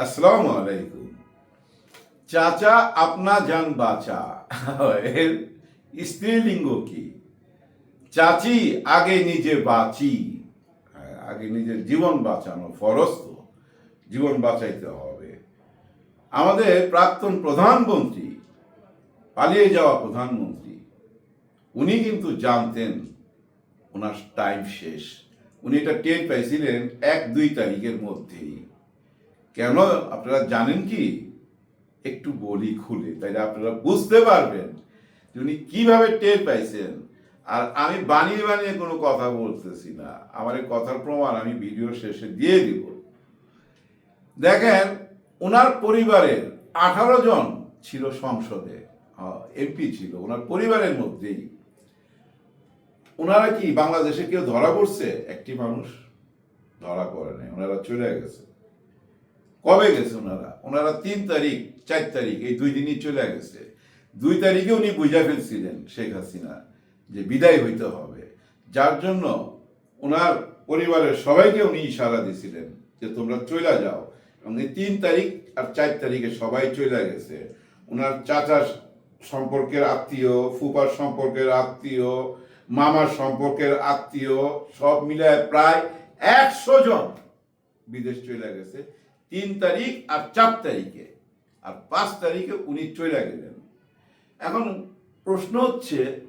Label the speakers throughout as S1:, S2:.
S1: আসসালামু আলাইকুম। চাচা, আপনা জান বাঁচা। এর স্ত্রীলিঙ্গ কি? চাচি, আগে নিজে বাঁচি। আগে নিজের জীবন বাঁচানো ফরজ তো। জীবন বাঁচাইতে হবে। আমাদের প্রাক্তন প্রধানমন্ত্রী, পালিয়ে যাওয়া প্রধানমন্ত্রী, উনি কিন্তু জানতেন ওনার টাইম শেষ। উনি এটা টের পাইছিলেন এক দুই তারিখের মধ্যেই। কেন? আপনারা জানেন কি? একটু বলি খুলে তাই আপনারা বুঝতে পারবেন উনি কীভাবে টের পাইছেন। আর আমি বানিয়ে বানিয়ে কোনো কথা বলতেছি না। আমার এই কথার প্রমাণ আমি ভিডিও শেষে দিয়ে দিব। দেখেন ওনার পরিবারের আঠারো জন ছিল সংসদে এমপি ছিল ওনার পরিবারের মধ্যেই। ওনারা কি বাংলাদেশে কেউ ধরা পড়ছে? একটি মানুষ ধরা পড়ে নাই ওনারা চলে গেছে। কবে গেছে ওনারা? ওনারা তিন তারিখ, চার তারিখ, এই দুই দিনই চলে গেছে। দুই তারিখে উনি বুঝা ফেলছিলেন শেখ হাসিনা যে বিদায় হইতে হবে। যার জন্য ওনার পরিবারের সবাইকে উনি ইশারা দিছিলেন যে তোমরা চলে যাও। এবং এই তিন তারিখ আর চার তারিখে সবাই চলে গেছে। ওনার চাচার সম্পর্কের আত্মীয় ফুপার সম্পর্কের আত্মীয়, মামার সম্পর্কের আত্মীয়, সব মিলায় প্রায় একশো জন বিদেশ চলে গেছে। তিন তারিখ আর চার তারিখে। আর পাঁচ তারিখে উনি চলে গেলেন। এখন প্রশ্ন হচ্ছে,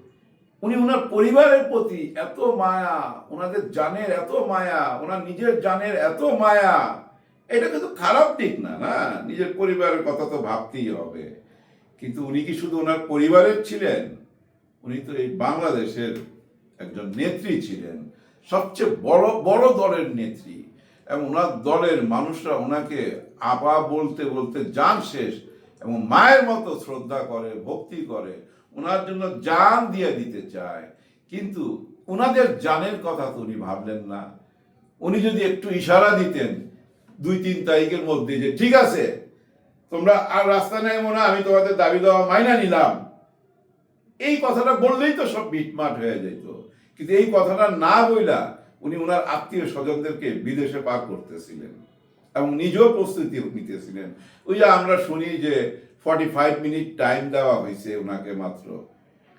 S1: উনি ওনার পরিবারের প্রতি এত মায়া, ওনাদের জানের এত মায়া, ওনার নিজের জানের এত মায়া, এটা কিন্তু খারাপ দিক না না? নিজের পরিবারের কথা তো ভাবতেই হবে। কিন্তু উনি কি শুধু ওনার পরিবারের ছিলেন? উনি তো এই বাংলাদেশের একজন নেত্রী ছিলেন। সবচেয়ে বড় বড় দলের নেত্রী। এবং ওনার দলের মানুষরা ওনাকে আপা বলতে বলতে যান শেষ এবং মায়ের মতো শ্রদ্ধা করে, ভক্তি করে, ওনার জন্য জান দিয়ে দিতে চায়। কিন্তু ওনাদের জানের কথা তো উনি ভাবলেন না। উনি যদি একটু ইশারা দিতেন দুই তিন তারিখের মধ্যে যে, ঠিক আছে, তোমরা আর রাস্তা নেই মনে আমি তোমাদের দাবি দেওয়া মাইনা নিলাম। এই কথাটা বললেই তো সব মিটমাট হয়ে যেত। কিন্তু এই কথাটা না বইলা উনি ওনার আত্মীয় স্বজনদেরকে বিদেশে পার করতেছিলেন এবং নিজেও প্রস্তুতি নিতেছিলেন। ওই যে আমরা শুনি যে ফর্টি ফাইভ মিনিট টাইম দেওয়া হয়েছে ওনাকে মাত্র।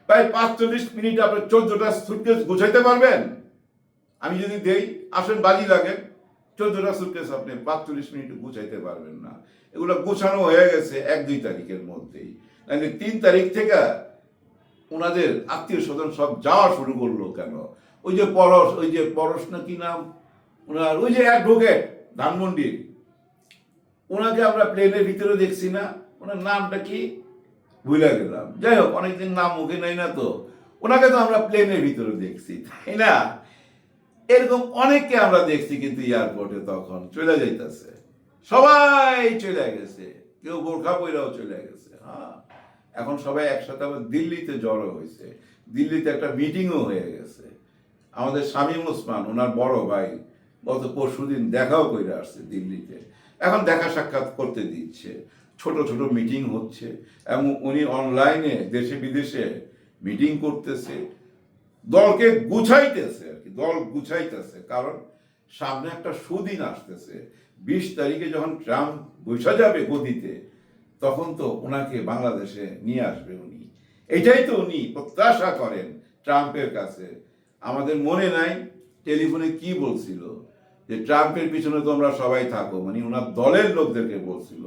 S1: প্রায় পাঁচচল্লিশ মিনিট আপনি চোদ্দটা সুটকেস গুছাইতে পারবেন? আমি যদি দেই, আসেন বাজি লাগেন চোদ্দটা সুটকেস আপনি পাঁচচল্লিশ মিনিট গুছাইতে পারবেন না। এগুলো গোছানো হয়ে গেছে এক দুই তারিখের মধ্যেই। তিন তারিখ থেকে ওনাদের আত্মীয় স্বজন সব যাওয়া শুরু করল কেন? ওই যে পরশ, ওই যে পরশ না কি নাম? ওনার, ওই যে অ্যাডভোকেট ধানমন্ডির ওনাকে আমরা প্লেনের ভিতরে দেখছি না। ওনার নামটা কি? ভুলে গেলাম। যাই হোক, অনেকদিন নাম মুখে নাই না তো। ওনাকে তো আমরা প্লেনের ভিতরে দেখছি, তাই না? এরকম অনেককে আমরা দেখছি কিন্তু এয়ারপোর্টে তখন। চলে যাইতেছে। সবাই চলে গেছে। কেউ বোরখা পইরাও চলে গেছে হ্যাঁ? এখন সবাই একসাথে আবার দিল্লিতে জড়ো হয়েছে দিল্লিতে একটা মিটিংও হয়ে গেছে। আমাদের শামীম ওসমান, ওনার বড় ভাই, গত পরশুদিন দেখাও করে আসছে দিল্লিতে। এখন দেখা সাক্ষাৎ করতে দিচ্ছে। ছোট ছোট মিটিং হচ্ছে এবং উনি অনলাইনে দেশে বিদেশে মিটিং করতেছে। দলকে গুছাইতেছে আর কি, দল গুছাইতেছে। কারণ সামনে একটা সুদিন আসতেছে। বিশ তারিখে যখন ট্রাম্প বসা যাবে গদিতে, তখন তো ওনাকে বাংলাদেশে নিয়ে আসবে উনি। এটাই তো উনি প্রত্যাশা করেন ট্রাম্পের কাছে। আমাদের মনে নাই, টেলিফোনে কি বলছিল? যে ট্রাম্পের পিছনে তোমরা সবাই থাকো মানে ওনার দলের লোকদেরকে বলছিল।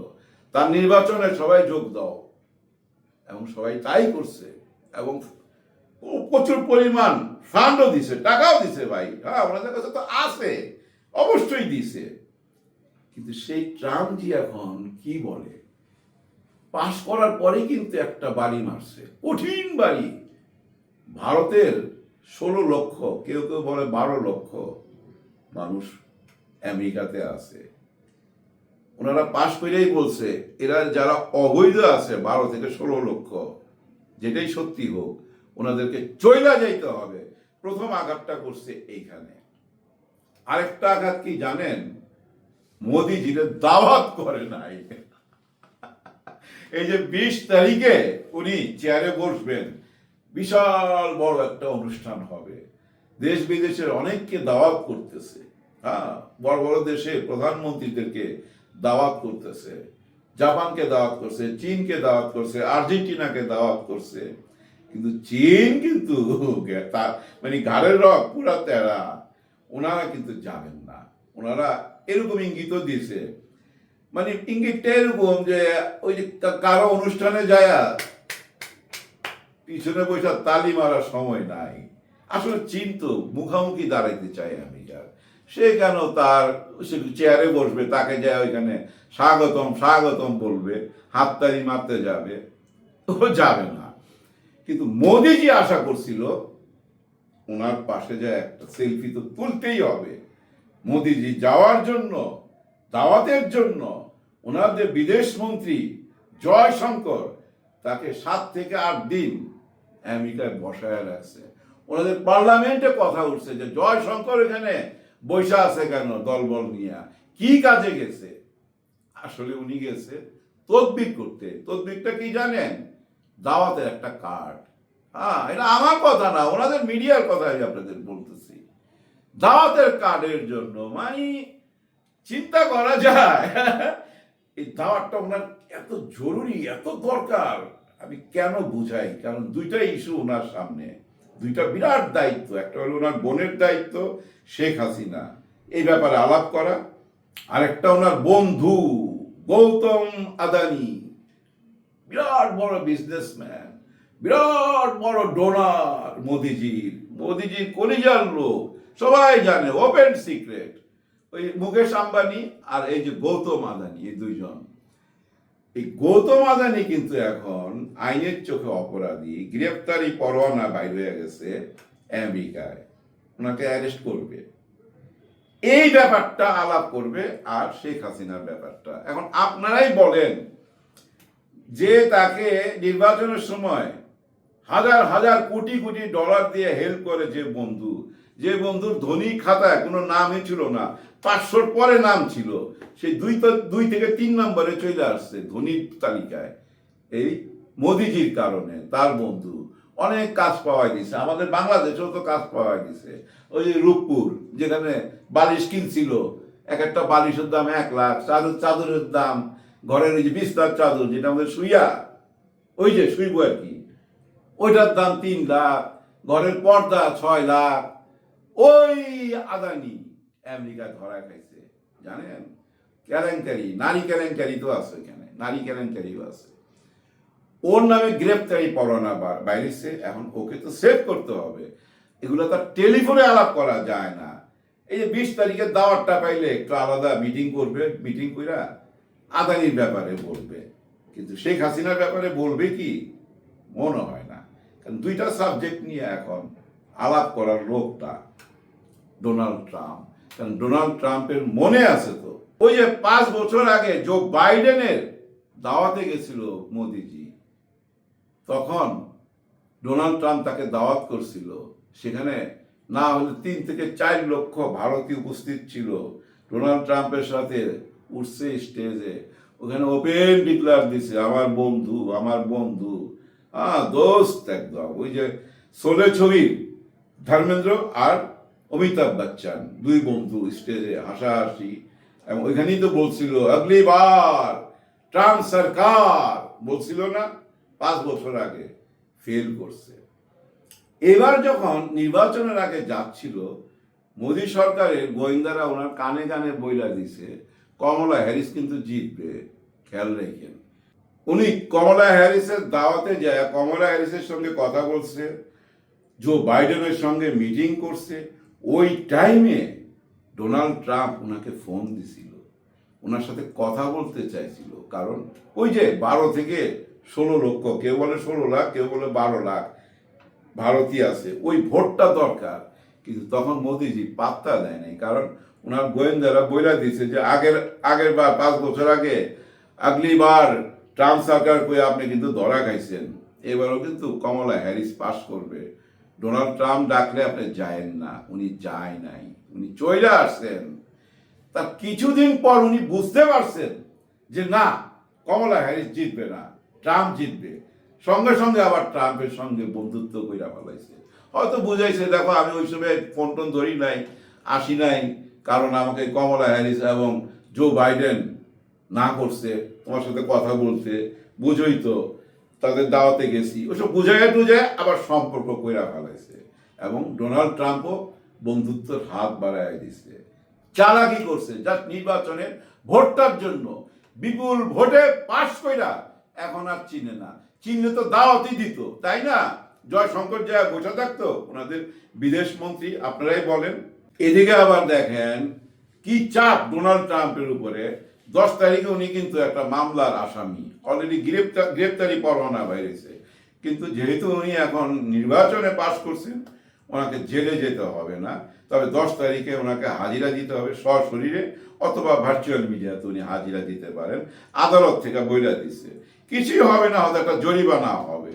S1: তার নির্বাচনে সবাই যোগ দাও। এবং সবাই তাই করছে। এবং প্রচুর পরিমাণ ফান্ডও দিছে, টাকাও দিছে ভাই। হ্যাঁ ওনাদের কাছে তো আছে, অবশ্যই দিছে। কিন্তু সেই ট্রাম্পজি এখন কি বলে? পাশ করার পরে কিন্তু একটা বাড়ি মারছে, কঠিন বাড়ি। ভারতের ষোলো লক্ষ, কেউ কেউ বলে বারো লক্ষ মানুষ আমেরিকাতে আছে। ওনারা পাশ করেই বলছে, এরা যারা অবৈধ আছে, বারো থেকে ষোলো লক্ষ, যেটাই সত্যি হোক, ওনাদেরকে চইলা যাইতে হবে। প্রথম আঘাতটা করছে এইখানে। আরেকটা আঘাত কি জানেন? মোদি জিরে দাওয়াত করে নাই। এই যে বিশ তারিখে উনি চেয়ারে বসবেন বিশাল বড় একটা অনুষ্ঠান হবে। দেশ বিদেশের অনেককে দাওয়াত করতেছে। হ্যাঁ বড় বড় দেশে প্রধানমন্ত্রীদেরকে দাওয়াত করতেছে। জাপানকে দাওয়াত করছে, চীনকে দাওয়াত করছে, আর্জেন্টিনাকে দাওয়াত করছে। কিন্তু চীন কিন্তু তার মানে ঘাড়ের রক, পুরা তেরা। ওনারা কিন্তু যাবেন না। ওনারা এরকম ইঙ্গিত দিয়েছে। মানে ইঙ্গিতটা এরকম যে ওই কারও অনুষ্ঠানে যায় পিছনে বসে তালি মারার সময় নাই। আসলে চীন তো মুখামুখি দাঁড়াইতে চাই আমি যার সে কেন তার, সে চেয়ারে বসবে, তাকে যায় ওইখানে স্বাগতম স্বাগতম বলবে হাততালি মারতে যাবে। ও যাবে না। কিন্তু মোদিজি আশা করছিল, ওনার পাশে যায় একটা সেলফি তো তুলতেই হবে। মোদিজি যাওয়ার জন্য, দাওয়াতের জন্য ওনাদের বিদেশ মন্ত্রী জয়শঙ্কর, তাকে সাত থেকে আট দিন আমেরিকায় বসায় রাখছে। ওনাদের পার্লামেন্টে কথা উঠছে যে, জয়শঙ্কর এখানে বৈশা আছে কেন দলবল নিয়ে? কি কাজে গেছে? আসলে উনি গেছে তদবির করতে। তদবিরটা কি জানেন? দাওয়াতের একটা কার্ড। হ্যাঁ এটা আমার কথা না, ওনাদের মিডিয়ার কথা আমি আপনাদের বলতেছি। দাওয়াতের কার্ডের জন্য মানে চিন্তা করা যায়। এই দাওয়াতটা ওনার এত জরুরি, এত দরকার। আমি কেন বুঝাই? কারণ দুইটা ইস্যু ওনার সামনে। দুইটা বিরাট দায়িত্ব। একটা হলো ওনার বোনের দায়িত্ব, শেখ হাসিনা। এই ব্যাপারে আলাপ করা। আরেকটা ওনার বন্ধু, গৌতম আদানি। বিরাট বড় বিজনেসম্যান বিরাট বড় ডোনার মোদিজির। মোদিজির কলিজার লোক। সবাই জানে ওপেন সিক্রেট ওই মুকেশ আম্বানি আর এই যে গৌতম আদানি, এই দুইজন। এই গৌতম আদানি কিন্তু এখন আইনের চোখে অপরাধী, গ্রেপ্তারি পরোয়ানা বাইর হয়ে গেছে আমেরিকায়। ওনাকে অ্যারেস্ট করবে। এই ব্যাপারটা আলাপ করবে আর শেখ হাসিনার ব্যাপারটা। এখন আপনারাই বলেন যে তাকে নির্বাচনের সময় হাজার হাজার কোটি কোটি ডলার দিয়ে হেল্প করে যে বন্ধু যে বন্ধুর ধনী খাতায় কোনো নামই ছিল না, পাঁচশোর পরে নাম ছিল। সেই দুই দুই থেকে তিন নম্বরে চলে আসছে ধনীর তালিকায়। এই মোদিজির কারণে, তার বন্ধু। অনেক কাজ পাওয়া গেছে। আমাদের বাংলাদেশেও তো কাজ পাওয়া গেছে। ওই রূপপুর, যেখানে বালিশ কিনছিল। এক একটা বালিশের দাম এক লাখ, চাদর, চাদরের দাম, ঘরের ওই যে বিস্তার চাদর, যেটা আমাদের শুইয়া ওই যে শুইব আর কি। ওইটার দাম তিন লাখ, ঘরের পর্দা ছয় লাখ ওই আদানি আমেরিকা ধরা খাইছে, জানেন? কেলেঙ্কারি, নারী কেলেঙ্কারি তো আছে এখানে, নারী কেলেঙ্কারিও আছে। ওর নামে গ্রেপ্তারি পরোয়ানা বাইরেছে, এখন ওকে তো সেভ করতে হবে। এগুলো তার টেলিফোনে আলাপ করা যায় না। এই যে বিশ তারিখে দাওয়াতটা পাইলে একটু আলাদা মিটিং করবে, মিটিং কইরা আদানির ব্যাপারে বলবে। কিন্তু শেখ হাসিনার ব্যাপারে বলবে কি? মনে হয় না। কারণ দুইটা সাবজেক্ট নিয়ে এখন আলাপ করার লোকটা ডোনাল্ড ট্রাম্প। কারণ ডোনাল্ড ট্রাম্পের মনে আছে তো। ওই যে পাঁচ বছর আগে জো বাইডেনের দাওয়াতে গেছিল মোদিজি, তখন ডোনাল্ড ট্রাম্প তাকে দাওয়াত করছিল। সেখানে না হলে তিন থেকে চার লক্ষ ভারতীয় উপস্থিত ছিল ডোনাল্ড ট্রাম্পের সাথে উঠছে স্টেজে। ওখানে ওপেন ডিক্লার দিছে, আমার বন্ধু আমার বন্ধু। হ্যাঁ দোস্ত একদম। ওই যে সোলে ছবি, ধর্মেন্দ্র আর অমিতাভ বচ্চন, দুই বন্ধু স্টেজে হাসাহাসি, এবং ওইখানেই তো বলছিল আগলি বার ট্রাম্প সরকার। বলছিল না, পাঁচ বছর আগে ফেল করছে। এবার যখন নির্বাচনের আগে যাচ্ছিল, মোদী সরকারের গোয়েন্দারা ওনার কানে কানে বইলা দিছে, কমলা হ্যারিস কিন্তু জিতবে। খেয়াল রেখেন। উনি কমলা হ্যারিসের দাওয়াতে যায়, কমলা হ্যারিসের সঙ্গে কথা বলছে, জো বাইডেনের সঙ্গে মিটিং করছে। ওই টাইমে ডোনাল্ড ট্রাম্প ওনাকে ফোন দিছিল। ওনার সাথে কথা বলতে চাইছিল। কারণ ওই যে বারো থেকে ষোলো লক্ষ, কেউ বলে ষোলো লাখ, কেউ বলে বারো লাখ ভারতীয় আছে, ওই ভোটটা দরকার। কিন্তু তখন মোদিজি পাত্তা দেয় নাই। কারণ ওনার গোয়েন্দারা বইলা দিয়েছে যে আগের আগের বার পাঁচ বছর আগে আগলি বার ট্রাম্প সরকার কই আপনি কিন্তু ধরা খাইছেন। এবারও কিন্তু কমলা হ্যারিস পাস করবে। ডোনাল্ড ট্রাম্প ডাকলে আপনি যায়েন না, উনি যায় নাই, উনি চলে আসছেন। তার কিছুদিন পর উনি বুঝতে পারছেন যে না, কমলা হ্যারিস জিতবে না, ট্রাম্প জিতবে। সঙ্গে সঙ্গে আবার ট্রাম্পের সঙ্গে বন্ধুত্ব কইরা ফেলাইছে। হয়তো বুঝাইছে, দেখো, আমি ওই সময় ফোন টোন ধরি নাই, আসি নাই, কারণ আমাকে কমলা হ্যারিস এবং জো বাইডেন না করছে, তোমার সাথে কথা বলতে বুঝোই তো। তাদের দাওয়াতে গেছি। ওসব বুঝাইয়া টুজায় আবার সম্পর্ক কইরা ফেলাইছে এবং ডোনাল্ড ট্রাম্পও বন্ধুত্বের হাত বাড়ায় দিছে। চালাকি করছে, জাস্ট নির্বাচনের ভোটটার জন্য। বিপুল ভোটে পাশ কইরা এখন আর চিনে না। চিনলে তো দাওয়াতই দিত, তাই না? জয়শঙ্কর যা বসে থাকতো, ওনাদের বিদেশ মন্ত্রী, আপনারাই বলেন। এদিকে আবার দেখেন কি চাপ ডোনাল্ড ট্রাম্পের উপরে। দশ তারিখে উনি কিন্তু একটা মামলার আসামি। অলরেডি গ্রেপ্তার, গ্রেপ্তারি পরোয়ানা বাইরেছে কিন্তু যেহেতু উনি এখন নির্বাচনে পাশ করছেন, ওনাকে জেলে যেতে হবে না। তবে দশ তারিখে ওনাকে হাজিরা দিতে হবে সশরীরে অথবা ভার্চুয়াল মিডিয়াতে উনি হাজিরা দিতে পারেন। আদালত থেকে বইলা দিচ্ছে কিছুই হবে না, হয়তো একটা জরিমানা হবে।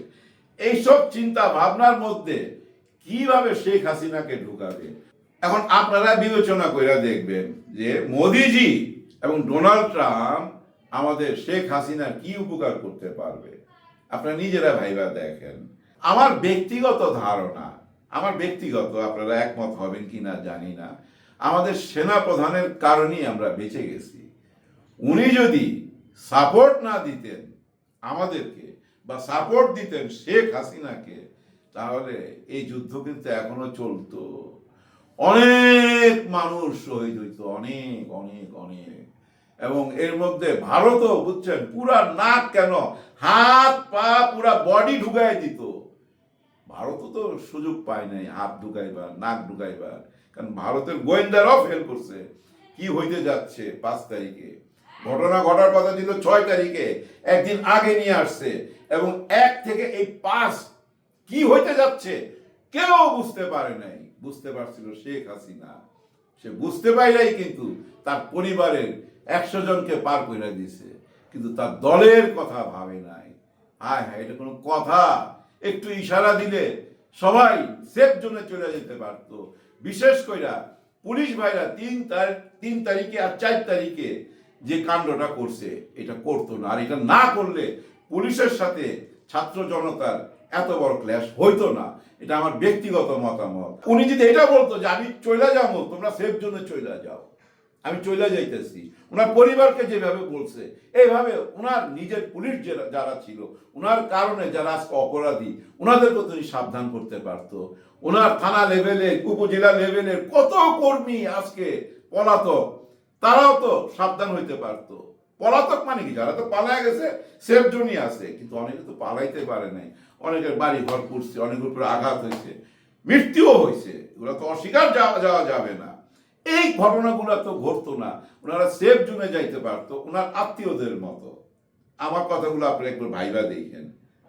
S1: এইসব চিন্তা ভাবনার মধ্যে কীভাবে শেখ হাসিনাকে ঢুকাবে? এখন আপনারা বিবেচনা করে দেখবেন যে মোদিজি এবং ডোনাল্ড ট্রাম্প আমাদের শেখ হাসিনার কি উপকার করতে পারবে? আপনারা নিজেরা ভাইবা দেখেন। আমার ব্যক্তিগত ধারণা, আমার ব্যক্তিগত আপনারা একমত হবেন কিনা জানি না, আমাদের সেনা প্রধানের কারণেই আমরা বেঁচে গেছি। উনি যদি সাপোর্ট না দিতেন আমাদেরকে বা সাপোর্ট দিতেন শেখ হাসিনাকে, তাহলে এই যুদ্ধ কিন্তু এখনও চলতো। অনেক মানুষ শহীদ হইতো, অনেক অনেক অনেক। এবং এর মধ্যে ভারতও, বুঝছেন? পুরা নাক কেন? হাত, পা, পুরা বডি ঢুকাই দিত। ভারতও তো সুযোগ পায় নাই হাত ঢুকাইবার, নাক ঢুকাইবার। কারণ ভারতের গোয়েন্দারাও ফেল করছে। কি হইতে যাচ্ছে পাঁচ তারিখে? ঘটনা ঘটার কথা ছিল ছয় তারিখে। একদিন আগে নিয়ে আসছে। এবং এক থেকে এই পাঁচ, কি হইতে যাচ্ছে? কেউ বুঝতে পারে নাই। বুঝতে পারছিল শেখ হাসিনা। সে বুঝতে পাইলাই কিন্তু তার পরিবারের একশো জনকে পার করে দিছে কিন্তু তার দলের কথা ভাবে নাই। হায় হায়, এটা কোনো কথা। একটু ইশারা দিলে সবাই সেফ জোনে চলে যেতে পারতো। বিশেষ কইরা পুলিশ ভাইরা তিন তারিখ তিন তারিখে আর চার তারিখে যে কাণ্ডটা করছে, এটা করতো না। আর এটা না করলে পুলিশের সাথে ছাত্র জনতার এত বড় ক্ল্যাশ হইতো না। এটা আমার ব্যক্তিগত মতামত। উনি যদি এটা বলতো যে আমি চলে যাব, তোমরা সেফ জোনে চলে যাও। আমি চলে যাইতেছি। ওনার পরিবারকে যেভাবে বলছে, এইভাবে ওনার নিজের পুলিশ যারা ছিল ওনার কারণে যারা আজকে অপরাধী ওনাদেরকে তিনি সাবধান করতে পারতো। ওনার থানা লেভেলের উপজেলা লেভেলের কত কর্মী আজকে পলাতক, তারাও তো সাবধান হইতে পারতো। পলাতক মানে কি? যারা তো পালায় গেছে সেফ জোনই আছে, কিন্তু অনেকে তো পালাইতে পারে নাই। অনেকের বাড়ি ঘর পড়ছে অনেকের উপরে আঘাত হয়েছে মৃত্যুও হয়েছে। এগুলো তো অস্বীকার যাওয়া যাওয়া যাবে না। এই ঘটনাগুলো তো ঘটতো না। ওনারা সেফ জোনে যাইতে পারতো ওনার আত্মীয়দের মতো। আমার কথাগুলো আপনি একবার ভাইবা দেখেন।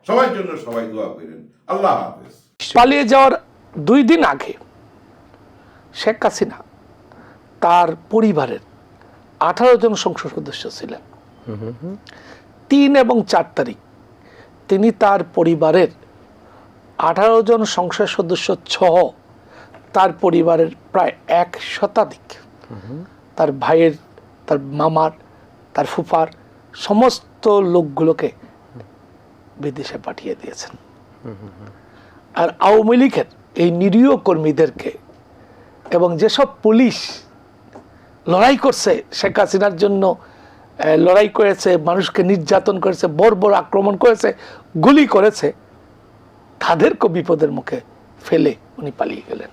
S1: সবার জন্য সবাই দোয়া করেন। আল্লাহ হাফেজ।
S2: পালিয়ে যাওয়ার দুই দিন আগে শেখ হাসিনা তার পরিবারের আঠারো জন সংসদ সদস্য ছিলেন। তিন এবং চার তারিখ তিনি তার পরিবারের আঠারো জন সংসদ সদস্য সহ তার পরিবারের প্রায় এক শতাধিক। তার ভাইয়ের, তার মামার, তার ফুফার সমস্ত লোকগুলোকে বিদেশে পাঠিয়ে দিয়েছেন। আর আওয়ামী লীগের এই নিরীহ কর্মীদেরকে এবং যেসব পুলিশ লড়াই করছে শেখ হাসিনার জন্য লড়াই করেছে, মানুষকে নির্যাতন করেছে বর্বর আক্রমণ করেছে, গুলি করেছে তাদেরকে বিপদের মুখে ফেলে উনি পালিয়ে গেলেন।